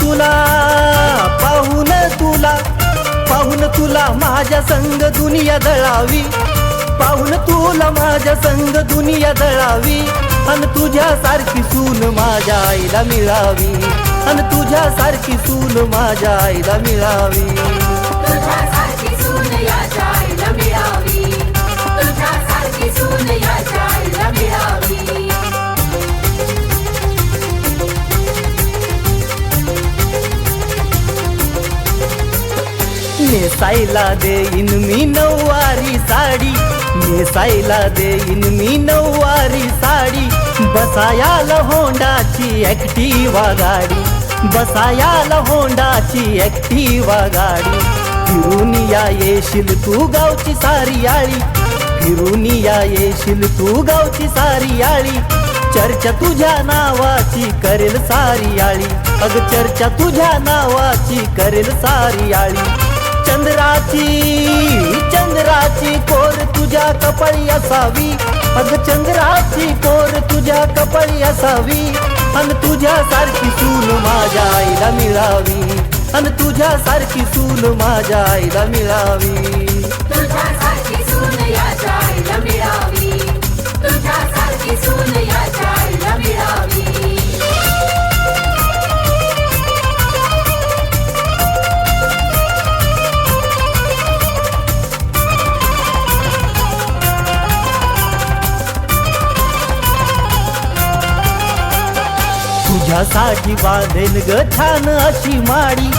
तुला पाहून तुला पाहून तुला माझ्या संग दुनिया दळावी. पाहून तुला माझ्या संग दुनिया दळावी. अन तुझ्या सारखी सून माझ्या आईला मिळावी. अन तुझ्या सारखी सून माझ्या आईला मिळावी. तुझ्यासारखी सून याच्या आईला मिळावी. नेसायला देईन मी नऊवारी साडी. नेसायला देईन मी नऊवारी साडी. बसायाला होंडाची ॲक्टिवा गाडी. बसायाला होंडाची ॲक्टिवा गाडी. फिरून या येशील तू गावची सारी आळी फिरून या येशील तू गावची सारी आळी चर्चा तुझ्या नावाची करेल सारी आळी अग चर्चा तुझ्या नावाची करेल सारी आळी चंद्राची चंद्राची कोर तुझ्या कपाळी असावी. अग चंद्राची कोर तुझ्या कपाळी असावी. अन तुझ्या सारखी सून माझ्या आईला मिळावी. अन तुझ्या सारखी सून माझ्या आईला मिळावी. तुझ्यासारखी सून याच्या तुझ्यासाठी बांधेन ग छान अशी माडी.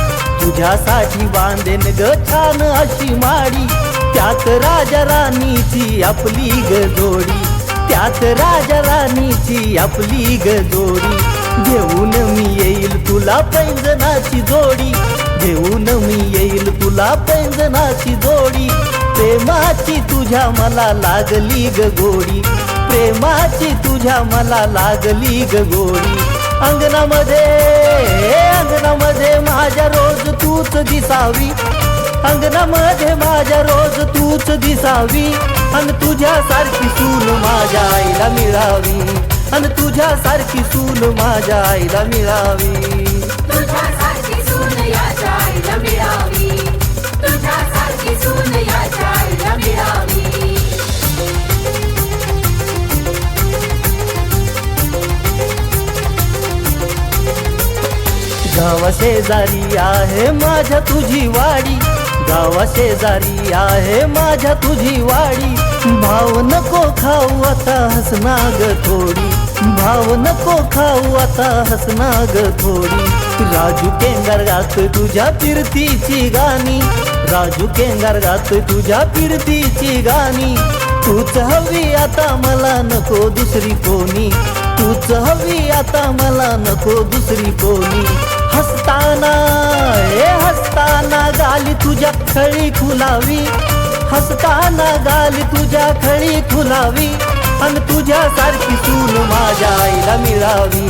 तुझ्यासाठी बांधेन ग छान अशी माडी. त्यात राजा राणीची आपली ग जोडी. त्यात राजा राणीची आपली ग जोडी. घेऊन मी येईल तुला पैंजनाची जोडी. घेऊन मी येईल तुला पैंजनाची जोडी. प्रेमाची तुझ्या मला लागली ग गोडी. प्रेमाची तुझ्या मला लागली ग गोडी. अंगणामध्ये अंगणामध्ये माझ्या रोज तूच दिसावी. अंगणामध्ये माझ्या रोज तूच दिसावी. आणि तुझ्या सारखी सून माझ्या आईला मिळावी. आणि तुझ्या सारखी सून माझ्या आईला मिळावी. गावा शेजारी आहे माझ्या तुझी वाडी. गावा शेजारी आहे माझ्या तुझी वाडी. भाव नको खाऊ आता हसना ग थोडी. भाव नको खाऊ आता हसना ग थोडी. राजू केंगार गात तुझ्या फिरतीची गाणी. राजू केंगार गात तुझ्या फिरतीची गाणी. तूच हवी आता मला नको दुसरी कोणी. तूच हवी आता मला नको दुसरी कोणी. हसताना ए हसताना गाली तुझ्या खळी खुलावी. हसताना गाली तुझ्या खळी खुलावी. अन तुझ्या सारखी सून माझ्या आईला मिळावी.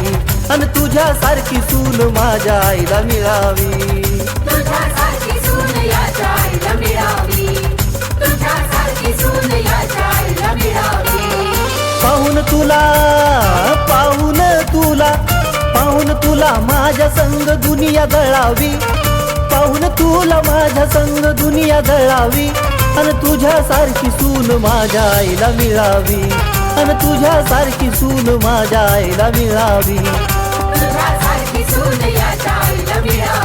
अन तुझ्या सारखी सून माझ्या आईला मिळावी. पाहून तुला माझ्या संग दुनिया दळावी पाहून तुला माझ्या संग दुनिया दळावी आणि तुझ्यासारखी सून माझ्या आईला मिळावी. आणि तुझ्यासारखी सून माझ्या आईला मिळावी. तुझ्यासारखी सून याच्या आईला मिळावी.